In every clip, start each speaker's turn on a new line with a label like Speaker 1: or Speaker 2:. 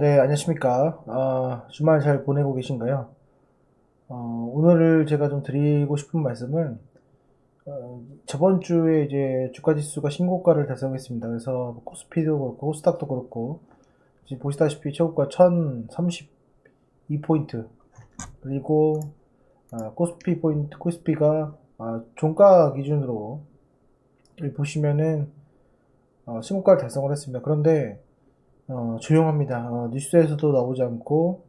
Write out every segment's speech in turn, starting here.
Speaker 1: 네, 안녕하십니까. 아, 주말 잘 보내고 계신가요? 어, 오늘 제가 좀 드리고 싶은 말씀은, 어, 저번 주에 이제 주가 지수가 신고가를 달성했습니다. 그래서 코스피도 그렇고, 코스닥도 그렇고, 지금 보시다시피 최고가 1032포인트, 그리고, 아, 코스피 포인트, 코스피가, 아, 종가 기준으로 보시면은, 어, 신고가를 달성을 했습니다. 그런데, 어, 조용합니다. 어, 뉴스에서도 나오지 않고,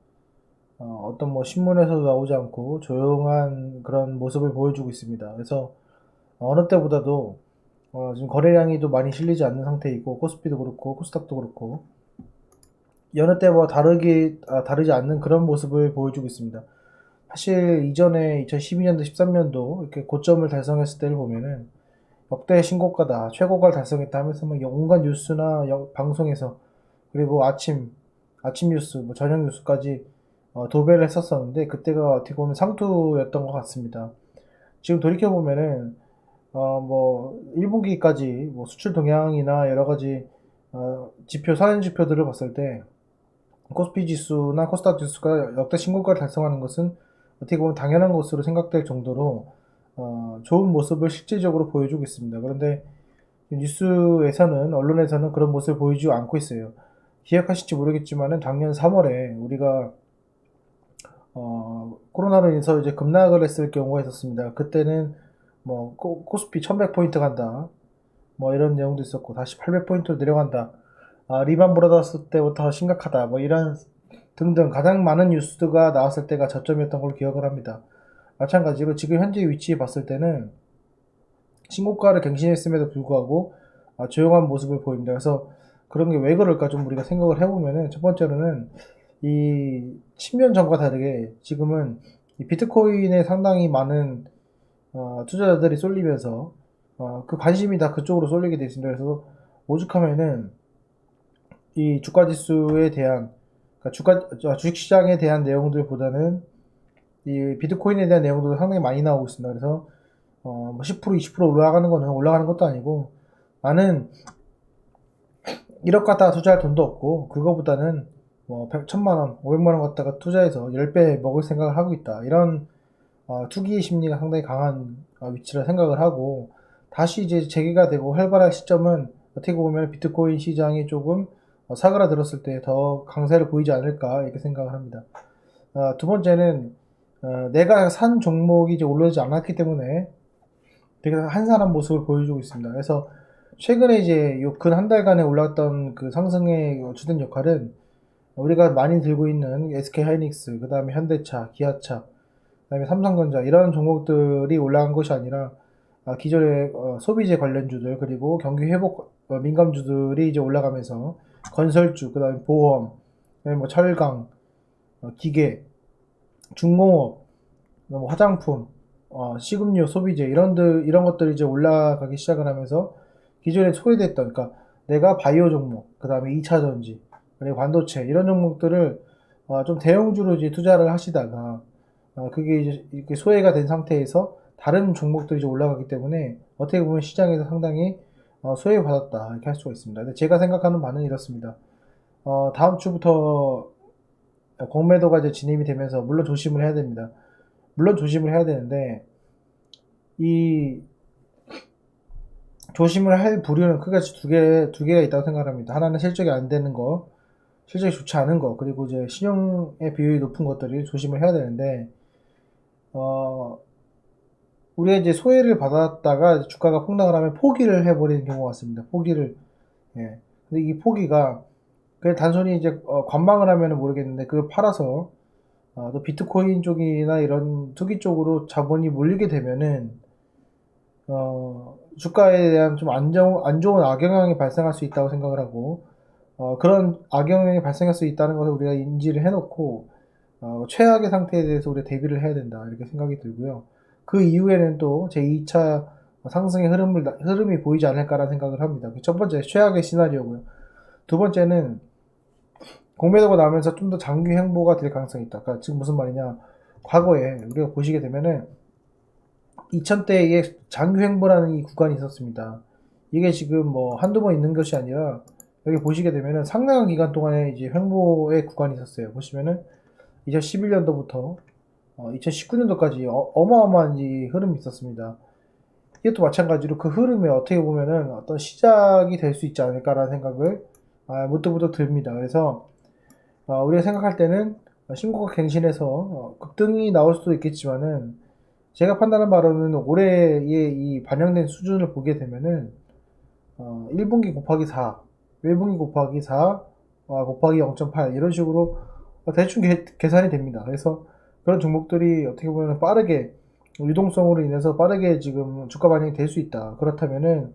Speaker 1: 어, 떤뭐 신문에서도 나오지 않고 조용한 그런 모습을 보여주고 있습니다. 그래서 어느 때보다도 어, 지금 거래량이 또 많이 실리지 않는 상태이고 코스피도 그렇고 코스닥도 그렇고 여느 때와 다르게 아, 다르지 않는 그런 모습을 보여주고 있습니다. 사실 이전에 2012년도 13년도 이렇게 고점을 달성했을 때를 보면은 역대 신고가다 최고가를 달성했다 하면서 막 온갖 뉴스나 여- 방송에서 그리고 아침 아침 뉴스 뭐 저녁 뉴스까지 어, 도배를 했었었는데 그때가 어떻게 보면 상투였던 것 같습니다. 지금 돌이켜 보면은 어, 뭐 1분기까지 뭐 수출 동향이나 여러 가지 어, 지표 사진 지표들을 봤을 때 코스피 지수나 코스닥 지수가 역대 신고가를 달성하는 것은 어떻게 보면 당연한 것으로 생각될 정도로 어, 좋은 모습을 실질적으로 보여주고 있습니다. 그런데 뉴스에서는 언론에서는 그런 모습을 보여주지 않고 있어요. 기억하실지 모르겠지만은 작년 3월에 우리가 어, 코로나로 인해서 이제 급락을 했을 경우가 있었습니다. 그때는 뭐 코, 코스피 1100포인트 간다. 뭐 이런 내용도 있었고 다시 800포인트로 내려간다. 아, 리만 브라더스 때부터 심각하다. 뭐 이런 등등 가장 많은 뉴스가 나왔을 때가 저점이었던 걸로 기억을 합니다. 마찬가지로 지금 현재 위치에 봤을 때는 신고가를 갱신했음에도 불구하고 아, 조용한 모습을 보입니다. 그래서 그런 게 왜 그럴까 좀 우리가 생각을 해보면은 첫 번째로는 이 10년 전과 다르게 지금은 이 비트코인에 상당히 많은 어, 투자자들이 쏠리면서 어, 그 관심이 다 그쪽으로 쏠리게 돼 있습니다. 그래서 오죽하면은 이 주가 지수에 대한 그러니까 주가 아, 주식 시장에 대한 내용들보다는 이 비트코인에 대한 내용도 상당히 많이 나오고 있습니다. 그래서 어, 뭐10% 20% 올라가는 거는 올라가는 것도 아니고 나는 1억 갖다가 투자할 돈도 없고 그거보다는 뭐 100, 1000만 원, 500만 원 갖다가 투자해서 10배 먹을 생각을 하고 있다. 이런 어, 투기 심리가 상당히 강한 어, 위치라 생각을 하고 다시 이제 재개가 되고 활발할 시점은 어떻게 보면 비트코인 시장이 조금 어, 사그라들었을 때 더 강세를 보이지 않을까 이렇게 생각을 합니다. 어, 두 번째는 어, 내가 산 종목이 이제 올라오지 않았기 때문에 되게 한산한 모습을 보여주고 있습니다. 그래서 최근에 이제 요 근 한 달간에 올랐던 그 상승의 주된 역할은 우리가 많이 들고 있는 SK 하이닉스, 그 다음에 현대차, 기아차, 그 다음에 삼성전자 이런 종목들이 올라간 것이 아니라 아, 기존의 어, 소비재 관련주들 그리고 경기 회복 어, 민감주들이 이제 올라가면서 건설주, 그 다음에 보험, 뭐 철강, 어, 기계, 중공업, 화장품, 어, 식음료, 소비재 이런 들 이런 것들이 이제 올라가기 시작을 하면서 기존에 소외됐던 그러니까 내가 바이오 종목, 그 다음에 2차 전지, 그리고 반도체 이런 종목들을 어, 좀 대형주로 이제 투자를 하시다가 어, 그게 이제 이렇게 소외가 된 상태에서 다른 종목들이 이제 올라가기 때문에 어떻게 보면 시장에서 상당히 어, 소외받았다 이렇게 할 수가 있습니다. 근데 제가 생각하는 바는 이렇습니다. 어, 다음 주부터 공매도가 이제 진입이 되면서 물론 조심을 해야 됩니다. 물론 조심을 해야 되는데 이 조심을 할 부류는 크게 두 개, 두 개가 있다고 생각합니다. 하나는 실적이 안 되는 거, 실적이 좋지 않은 거, 그리고 이제 신용의 비율이 높은 것들이 조심을 해야 되는데, 어, 우리가 이제 소외를 받았다가 주가가 폭락을 하면 포기를 해버리는 경우가 같습니다. 포기를. 예. 근데 이 포기가, 그냥 단순히 이제 어, 관망을 하면 모르겠는데, 그걸 팔아서, 어, 또 비트코인 쪽이나 이런 투기 쪽으로 자본이 몰리게 되면은, 어, 주가에 대한 좀 안 좋은, 악영향이 발생할 수 있다고 생각을 하고, 어, 그런 악영향이 발생할 수 있다는 것을 우리가 인지를 해놓고, 어, 최악의 상태에 대해서 우리가 대비를 해야 된다. 이렇게 생각이 들고요. 그 이후에는 또 제 2차 상승의 흐름을, 흐름이 보이지 않을까라는 생각을 합니다. 첫 번째, 최악의 시나리오고요. 두 번째는, 공매도가 나면서 좀 더 장기 행보가 될 가능성이 있다. 그러니까 지금 무슨 말이냐. 과거에 우리가 보시게 되면은, 2000대에 장기 횡보라는 이 구간이 있었습니다. 이게 지금 뭐 한두 번 있는 것이 아니라 여기 보시게 되면은 상당한 기간 동안에 이제 횡보의 구간이 있었어요. 보시면은 2011년도부터 2019년도까지 어, 마어마한이 흐름이 있었습니다. 이것도 마찬가지로 그 흐름에 어떻게 보면은 어떤 시작이 될 수 있지 않을까라는 생각을 아, 문득문득 듭니다. 그래서 어, 우리가 생각할 때는 신고가 갱신해서 어, 급등이 나올 수도 있겠지만은 제가 판단한 바로는 올해의 이 반영된 수준을 보게 되면은 어, 1분기 곱하기 4, 1분기 곱하기 4, 어, 곱하기 0.8 이런 식으로 대충 계, 계산이 됩니다. 그래서 그런 종목들이 어떻게 보면 빠르게 유동성으로 인해서 빠르게 지금 주가 반영이 될 수 있다. 그렇다면은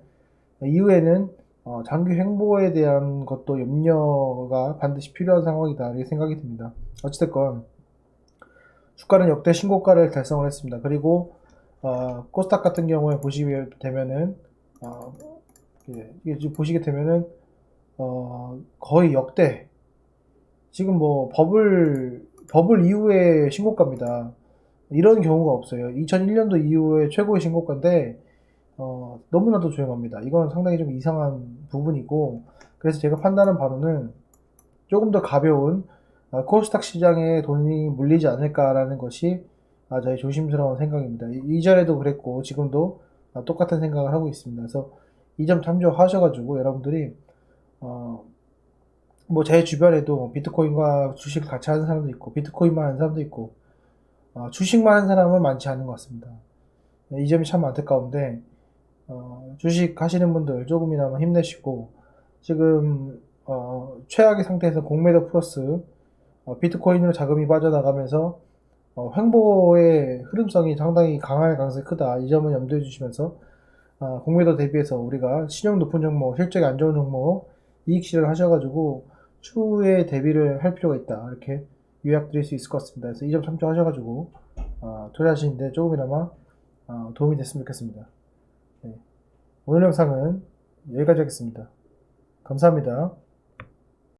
Speaker 1: 이후에는 어, 장기 횡보에 대한 것도 염려가 반드시 필요한 상황이다. 이렇게 생각이 듭니다. 어찌됐건 주가는 역대 신고가를 달성을 했습니다. 그리고 어, 코스닥 같은 경우에 보시게 되면은 어, 예, 이게 보시게 되면은 어, 거의 역대 지금 뭐 버블 버블 이후의 신고가입니다. 이런 경우가 없어요. 2001년도 이후에 최고의 신고가인데 어, 너무나도 조용합니다. 이건 상당히 좀 이상한 부분이고 그래서 제가 판단한 바로는 조금 더 가벼운 어, 코스닥 시장에 돈이 물리지 않을까라는 것이 아, 저의 조심스러운 생각입니다. 이- 이전에도 그랬고 지금도 아, 똑같은 생각을 하고 있습니다. 그래서 이 점 참조하셔가지고 여러분들이 어, 뭐 제 주변에도 비트코인과 주식을 같이 하는 사람도 있고 비트코인만 하는 사람도 있고 어, 주식만 하는 사람은 많지 않은 것 같습니다. 이 점이 참 안타까운데 어, 주식 하시는 분들 조금이나마 힘내시고 지금 어, 최악의 상태에서 공매도 플러스 어, 비트코인으로 자금이 빠져나가면서 어, 횡보의 흐름성이 상당히 강할 가능성이 크다. 이 점은 염두에 주시면서 어, 공매도 대비해서 우리가 신용 높은 종목, 실적이 안 좋은 종목 이익 실현 하셔가지고 추후에 대비를 할 필요가 있다. 이렇게 요약 드릴 수 있을 것 같습니다. 그래서 이 점 참조하셔가지고 어, 투자하시는데 조금이나마 어, 도움이 됐으면 좋겠습니다. 네. 오늘 영상은 여기까지 하겠습니다. 감사합니다.